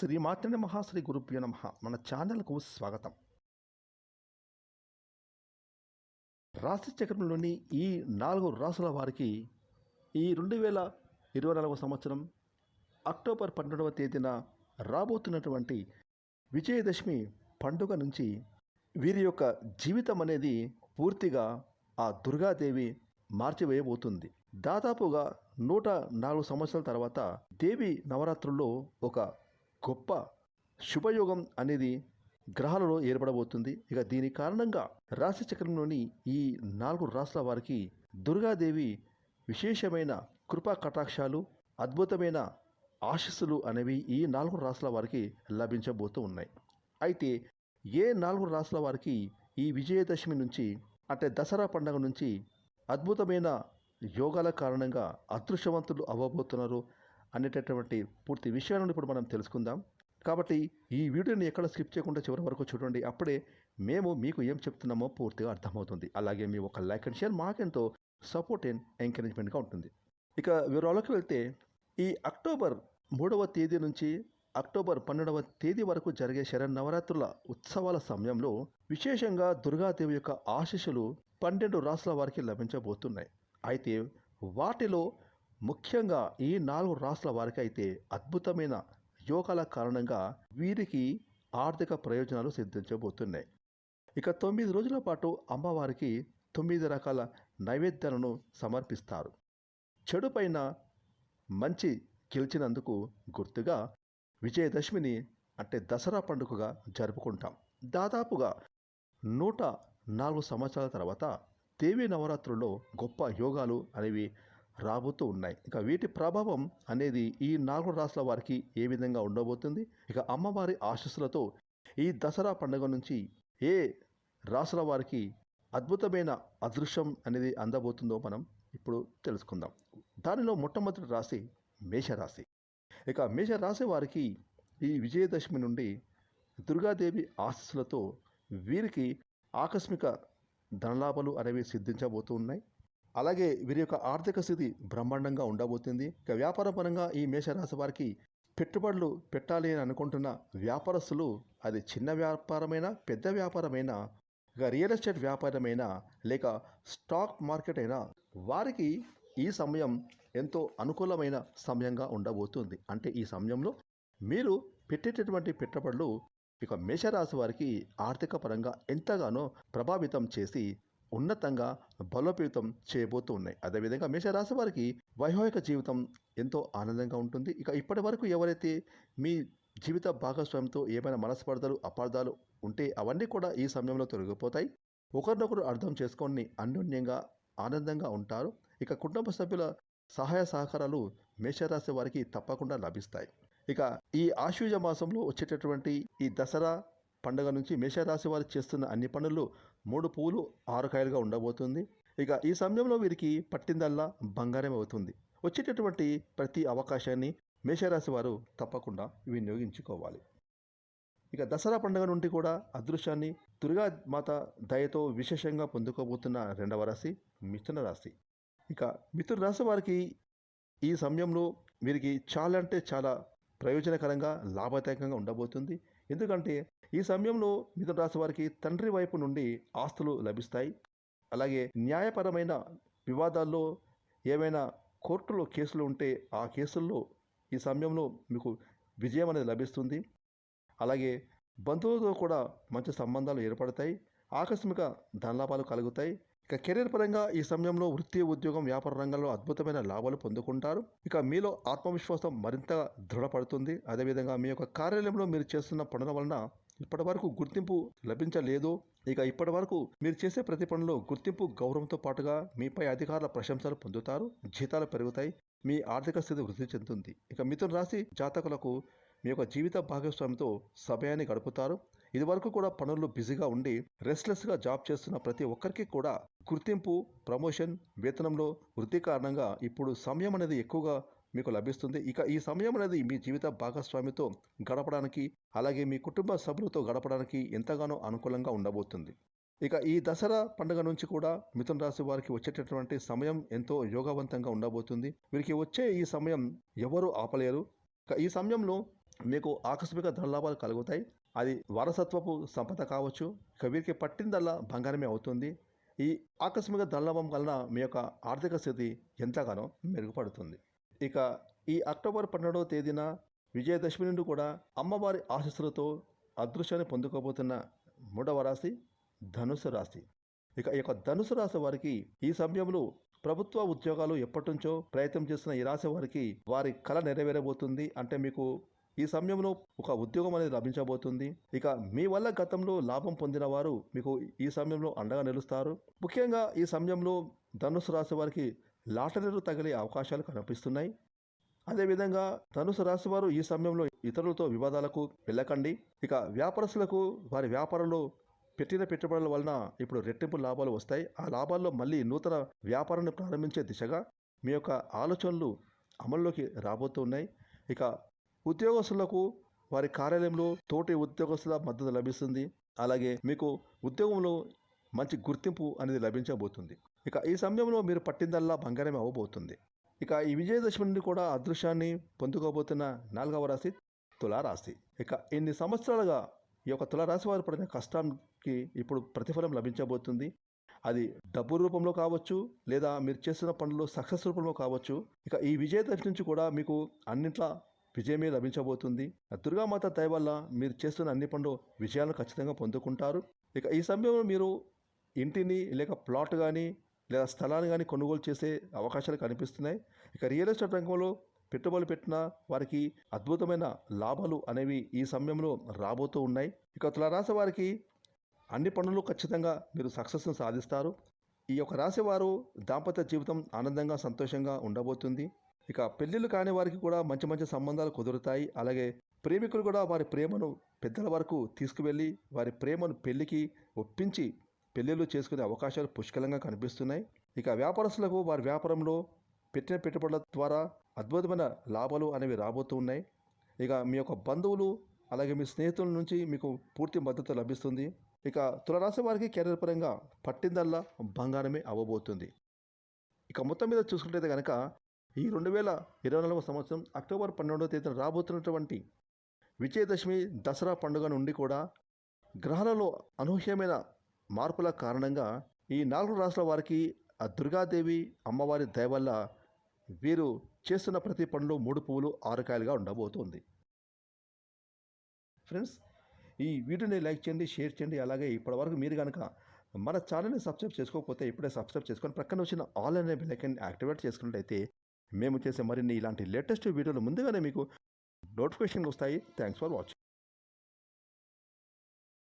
శ్రీ మాత్రనే మహాశ్రీ గురుభ్యో నమ. మన ఛానల్కు స్వాగతం. రాశి చక్రంలోని ఈ నాలుగు రాసుల వారికి ఈ రెండు వేల ఇరవై నాలుగవ సంవత్సరం అక్టోబర్ పన్నెండవ తేదీన రాబోతున్నటువంటి విజయదశమి పండుగ నుంచి వీరి యొక్క జీవితం అనేది పూర్తిగా ఆ దుర్గాదేవి మార్చివేయబోతుంది. దాదాపుగా నూట నాలుగు సంవత్సరాల తర్వాత దేవి నవరాత్రుల్లో ఒక గొప్ప శుభయోగం అనేది గ్రహాలలో ఏర్పడబోతుంది. ఇక దీని కారణంగా రాశి చక్రంలోని ఈ నాలుగు రాష్ట్రాల వారికి దుర్గాదేవి విశేషమైన కృపా కటాక్షాలు అద్భుతమైన ఆశస్సులు అనేవి ఈ నాలుగు రాష్ట్రాల వారికి లభించబోతూ ఉన్నాయి. అయితే ఏ నాలుగు రాష్ట్రాల వారికి ఈ విజయదశమి నుంచి అంటే దసరా పండుగ నుంచి అద్భుతమైన యోగాల కారణంగా అదృష్టవంతులు అవ్వబోతున్నారు అనేటటువంటి పూర్తి విషయాలను ఇప్పుడు మనం తెలుసుకుందాం. కాబట్టి ఈ వీడియోని ఎక్కడ స్కిప్ చేయకుండా చివరి వరకు చూడండి. అప్పుడే మేము మీకు ఏం చెప్తున్నామో పూర్తిగా అర్థమవుతుంది. అలాగే మీ ఒక లైక్ అండ్ షేర్ మాకెంతో సపోర్ట్ అండ్ ఎంకరేజ్మెంట్గా ఉంటుంది. ఇక వివరాలకు వెళ్తే ఈ అక్టోబర్ మూడవ తేదీ నుంచి అక్టోబర్ పన్నెండవ తేదీ వరకు జరిగే శరన్నవరాత్రుల ఉత్సవాల సమయంలో విశేషంగా దుర్గాదేవి యొక్క ఆశీస్సులు పన్నెండు రాష్ట్రాల వారికి లభించబోతున్నాయి. అయితే వాటిలో ముఖ్యంగా ఈ నాలుగు రాష్ట్రాల వారికైతే అద్భుతమైన యోగాల కారణంగా వీరికి ఆర్థిక ప్రయోజనాలు సిద్ధించబోతున్నాయి. ఇక తొమ్మిది రోజుల పాటు అమ్మవారికి తొమ్మిది రకాల నైవేద్యాలను సమర్పిస్తారు. చెడు పైన మంచి గెలిచినందుకు గుర్తుగా విజయదశమిని అంటే దసరా పండుగగా జరుపుకుంటాం. దాదాపుగా నూట నాలుగు సంవత్సరాల తర్వాత దేవీ నవరాత్రుల్లో గొప్ప యోగాలు అనేవి రాబోతూ ఉన్నాయి. ఇక వీటి ప్రభావం అనేది ఈ నాలుగు రాష్ట్రాల వారికి ఏ విధంగా ఉండబోతుంది? ఇక అమ్మవారి ఆశస్సులతో ఈ దసరా పండుగ నుంచి ఏ రాష్ట్రాల వారికి అద్భుతమైన అదృశ్యం అనేది అందబోతుందో మనం ఇప్పుడు తెలుసుకుందాం. దానిలో మొట్టమొదటి రాశి మేషరాశి. ఇక మేషరాశి వారికి ఈ విజయదశమి నుండి దుర్గాదేవి ఆశస్సులతో వీరికి ఆకస్మిక ధనలాభాలు అనేవి సిద్ధించబోతూ ఉన్నాయి. అలాగే వీరి యొక్క ఆర్థిక స్థితి బ్రహ్మాండంగా ఉండబోతుంది. ఇక వ్యాపార పరంగా ఈ మేషరాశి వారికి పెట్టుబడులు పెట్టాలి అని అనుకుంటున్న వ్యాపారస్తులు అది చిన్న వ్యాపారమైనా పెద్ద వ్యాపారమైనా ఇక రియల్ ఎస్టేట్ వ్యాపారమైనా లేక స్టాక్ మార్కెట్ అయినా వారికి ఈ సమయం ఎంతో అనుకూలమైన సమయంగా ఉండబోతుంది. అంటే ఈ సమయంలో మీరు పెట్టేటటువంటి పెట్టుబడులు ఇక మేషరాశి వారికి ఆర్థిక పరంగా ఎంతగానో ప్రభావితం చేసి ఉన్నతంగా బలోపేతం చేయబోతూ ఉన్నాయి అదేవిధంగా మేషరాశి వారికి వైవాహిక జీవితం ఎంతో ఆనందంగా ఉంటుంది. ఇక ఇప్పటి వరకు ఎవరైతే మీ జీవిత భాగస్వామితో ఏమైనా మనస్పర్ధలు అపార్థాలు ఉంటే అవన్నీ కూడా ఈ సమయంలో తొలగిపోతాయి. ఒకరినొకరు అర్థం చేసుకొని అన్యోన్యంగా ఆనందంగా ఉంటారు. ఇక కుటుంబ సభ్యుల సహాయ సహకారాలు మేషరాశి వారికి తప్పకుండా లభిస్తాయి. ఇక ఈ ఆశ్వజ మాసంలో వచ్చేటటువంటి ఈ దసరా పండుగ నుంచి మేషరాశి వారు చేస్తున్న అన్ని పనులు మూడు పువ్వులు ఆరు కాయలుగా ఉండబోతుంది. ఇక ఈ సమయంలో వీరికి పట్టిందల్లా బంగారం అవుతుంది. వచ్చేటటువంటి ప్రతి అవకాశాన్ని మేషరాశి వారు తప్పకుండా వినియోగించుకోవాలి. ఇక దసరా పండుగ నుండి కూడా అదృశ్యాన్ని దుర్గా మాత దయతో విశేషంగా పొందుకోబోతున్న రెండవ రాశి మిథున రాశి. ఇక మిథున రాశి వారికి ఈ సమయంలో వీరికి చాలా అంటే చాలా ప్రయోజనకరంగా లాభదాయకంగా ఉండబోతుంది. ఎందుకంటే ఈ సమయంలో మిథున రాశి వారికి తండ్రి వైపు నుండి ఆస్తులు లభిస్తాయి. అలాగే న్యాయపరమైన వివాదాల్లో ఏమైనా కోర్టులో కేసులు ఉంటే ఆ కేసుల్లో ఈ సమయంలో మీకు విజయం అనేది లభిస్తుంది. అలాగే బంధువులతో కూడా మంచి సంబంధాలు ఏర్పడతాయి. ఆకస్మిక ధనలాభాలు కలుగుతాయి. ఇక కెరీర్ పరంగా ఈ సమయంలో వృత్తి ఉద్యోగం వ్యాపార రంగంలో అద్భుతమైన లాభాలు పొందుకుంటారు. ఇక మీలో ఆత్మవిశ్వాసం మరింత దృఢపడుతుంది. అదేవిధంగా మీ యొక్క కార్యాలయంలో మీరు చేస్తున్న పనుల వలన ఇప్పటి వరకు గుర్తింపు లభించలేదు. ఇక ఇప్పటి వరకు మీరు చేసే ప్రతి పనిలో గుర్తింపు గౌరవంతో పాటుగా మీపై అధికారుల ప్రశంసలు పొందుతారు. జీతాలు పెరుగుతాయి. మీ ఆర్థిక స్థితి వృద్ధి చెందుతుంది. ఇక మిథున రాశి జాతకులకు మీ యొక్క జీవిత భాగస్వామితో సమయాన్ని గడుపుతారు. ఇదివరకు కూడా పనుల్లో బిజీగా ఉండి రెస్ట్లెస్గా జాబ్ చేస్తున్న ప్రతి ఒక్కరికి కూడా గుర్తింపు ప్రమోషన్ వేతనంలో వృద్ధి కారణంగా ఇప్పుడు సమయం అనేది ఎక్కువగా మీకు లభిస్తుంది. ఇక ఈ సమయం అనేది మీ జీవిత భాగస్వామితో గడపడానికి అలాగే మీ కుటుంబ సభ్యులతో గడపడానికి ఎంతగానో అనుకూలంగా ఉండబోతుంది. ఇక ఈ దసరా పండుగ నుంచి కూడా మిథున రాశి వారికి వచ్చేటటువంటి సమయం ఎంతో యోగవంతంగా ఉండబోతుంది. వీరికి వచ్చే ఈ సమయం ఎవరు ఆపలేరు? ఇక ఈ సమయంలో మీకు ఆకస్మిక ధనలాభాలు కలుగుతాయి. అది వారసత్వపు సంపద కావచ్చు. ఇక వీరికి పట్టిందల్లా బంగారమే అవుతుంది. ఈ ఆకస్మిక ధనలాభం వలన మీ యొక్క ఆర్థిక స్థితి ఎంతగానో మెరుగుపడుతుంది. ఇక ఈ అక్టోబర్ పన్నెండవ తేదీన విజయదశమి నుండి కూడా అమ్మవారి ఆశస్సులతో అదృశ్యాన్ని పొందుకోబోతున్న మూడవ రాశి ధనుసు రాశి. ఇక ఈ యొక్క ధనుసు రాశి వారికి ఈ సమయంలో ప్రభుత్వ ఉద్యోగాలు ఎప్పటి నుంచో ప్రయత్నం చేస్తున్న ఈ రాశి వారికి వారి కళ నెరవేరబోతుంది. అంటే మీకు ఈ సమయంలో ఒక ఉద్యోగం అనేది లభించబోతుంది. ఇక మీ వల్ల గతంలో లాభం పొందిన వారు మీకు ఈ సమయంలో అండగా నిలుస్తారు. ముఖ్యంగా ఈ సమయంలో ధనుసు రాశి వారికి లాటరీలు తగిలే అవకాశాలు కనిపిస్తున్నాయి. అదేవిధంగా ధనుసు రాశి వారు ఈ సమయంలో ఇతరులతో వివాదాలకు వెళ్ళకండి. ఇక వ్యాపారస్తులకు వారి వ్యాపారంలో పెట్టిన పెట్టుబడుల వలన ఇప్పుడు రెట్టింపు లాభాలు వస్తాయి. ఆ లాభాల్లో మళ్ళీ నూతన వ్యాపారాన్ని ప్రారంభించే దిశగా మీ యొక్క ఆలోచనలు అమల్లోకి రాబోతున్నాయి. ఇక ఉద్యోగస్తులకు వారి కార్యాలయంలో తోటి ఉద్యోగస్తుల మద్దతు లభిస్తుంది. అలాగే మీకు ఉద్యోగంలో మంచి గుర్తింపు అనేది లభించబోతుంది. ఇక ఈ సమయంలో మీరు పట్టిందల్లా బంగారం అవ్వబోతుంది. ఇక ఈ విజయదశమి నుండి కూడా అదృశ్యాన్ని పొందుకోబోతున్న నాలుగవ రాశి తులారాశి. ఇక ఇన్ని సంవత్సరాలుగా ఈ యొక్క తులారాశి వారు పడిన కష్టానికి ఇప్పుడు ప్రతిఫలం లభించబోతుంది. అది డబ్బు రూపంలో కావచ్చు లేదా మీరు చేస్తున్న పనులు సక్సెస్ రూపంలో కావచ్చు. ఇక ఈ విజయదశమి నుంచి కూడా మీకు అన్నింట్లా విజయమే లభించబోతుంది. ఆ దుర్గామాత దయ వల్ల మీరు చేస్తున్న అన్ని పనులు విజయాలను ఖచ్చితంగా పొందుకుంటారు. ఇక ఈ సమయంలో మీరు ఇంటిని లేక ప్లాట్ కానీ లేదా స్థలాన్ని కానీ కొనుగోలు చేసే అవకాశాలు కనిపిస్తున్నాయి. ఇక రియల్ ఎస్టేట్ రంగంలో పెట్టుబడులు పెట్టిన వారికి అద్భుతమైన లాభాలు అనేవి ఈ సమయంలో రాబోతూ ఉన్నాయి. ఇక తులారాశి వారికి అన్ని పనులు ఖచ్చితంగా మీరు సక్సెస్ను సాధిస్తారు. ఈ యొక్క రాశి వారు దాంపత్య జీవితం ఆనందంగా సంతోషంగా ఉండబోతుంది. ఇక పెళ్ళిళ్ళు కాని వారికి కూడా మంచి మంచి సంబంధాలు కుదురుతాయి. అలాగే ప్రేమికులు కూడా వారి ప్రేమను పెద్దల వరకు తీసుకువెళ్ళి వారి ప్రేమను పెళ్ళికి ఒప్పించి పెళ్ళిళ్ళు చేసుకునే అవకాశాలు పుష్కలంగా కనిపిస్తున్నాయి. ఇక వ్యాపారస్తులకు వారి వ్యాపారంలో పెట్టిన పెట్టుబడుల ద్వారా అద్భుతమైన లాభాలు అనేవి రాబోతూ ఉన్నాయి. ఇక మీ యొక్క బంధువులు అలాగే మీ స్నేహితుల నుంచి మీకు పూర్తి మద్దతు లభిస్తుంది. ఇక తులరాశి వారికి కెరీర్ పరంగా పట్టిందల్లా బంగారమే అవ్వబోతుంది. ఇక మొత్తం మీద చూసుకుంటే కనుక ఈ రెండు వేల ఇరవై నాలుగవ సంవత్సరం అక్టోబర్ పన్నెండవ తేదీన రాబోతున్నటువంటి విజయదశమి దసరా పండుగ నుండి కూడా గ్రహాలలో అనూహ్యమైన మార్పుల కారణంగా ఈ నాలుగు రాష్ట్రాల వారికి ఆ దుర్గాదేవి అమ్మవారి దయ వల్ల వీరు చేస్తున్న ప్రతి పండు మూడు పువ్వులు ఆరకాయలుగా ఉండబోతోంది ఉండబోతుంది. ఫ్రెండ్స్ ఈ వీడియోని లైక్ చేయండి షేర్ చేయండి. అలాగే ఇప్పటివరకు మీరు కనుక మన ఛానల్ని సబ్స్క్రైబ్ చేసుకోకపోతే ఇప్పుడే సబ్స్క్రైబ్ చేసుకొని ప్రక్కన వచ్చిన ఆల్ అనే బెల్లైకన్ యాక్టివేట్ చేసుకున్నట్లయితే మేము చేసే మరిన్ని ఇలాంటి లేటెస్ట్ వీడియోలు ముందుగానే మీకు నోటిఫికేషన్ వస్తాయి. Thanks for watching